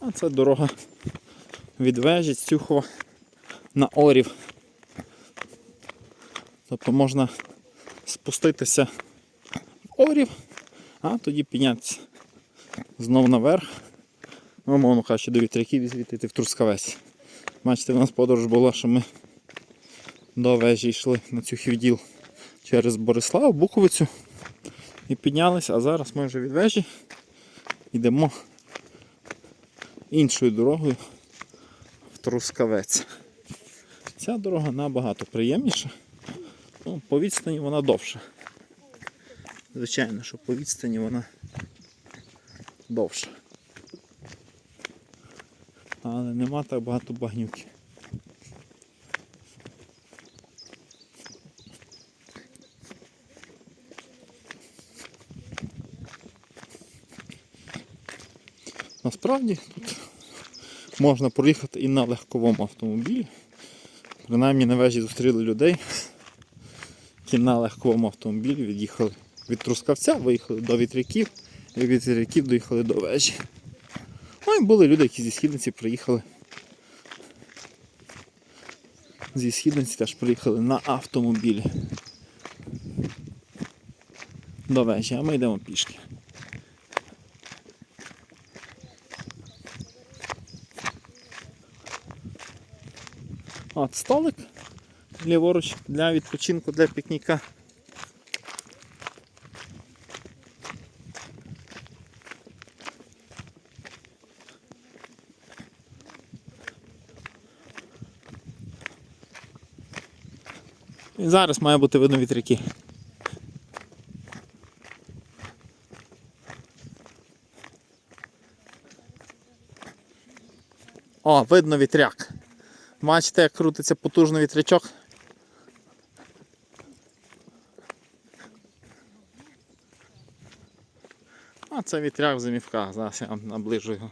А це дорога від вежі Цюхова на Орів. Тобто можна спуститися в Орів, а тоді піднятися знов наверх. Ну, умовно кажучи, до вітряків і звідти йти в Трускавець. Бачите, у нас подорож була, що ми до вежі йшли на цю хівділ через Борислав, Буковицю і піднялися, а зараз ми вже від вежі йдемо іншою дорогою в Трускавець. Ця дорога набагато приємніша. Ну, по відстані вона довша. Звичайно, що по відстані вона довша. Але нема так багато багнюки. Насправді тут можна проїхати і на легковому автомобілі. Принаймні на вежі зустріли людей, які на легковому автомобілі від'їхали від Трускавця, виїхали до вітряків, і від вітряків доїхали до вежі. Ну і були люди, які зі східниці приїхали. Зі східниці теж приїхали на автомобілі. До вежі, а ми йдемо пішки. От столик ліворуч для відпочинку, для пікніка. І зараз має бути видно вітряки. О, видно вітряк. Бачите, як крутиться потужний вітрячок. А це вітряк в зимівках, зараз я вам наближу його.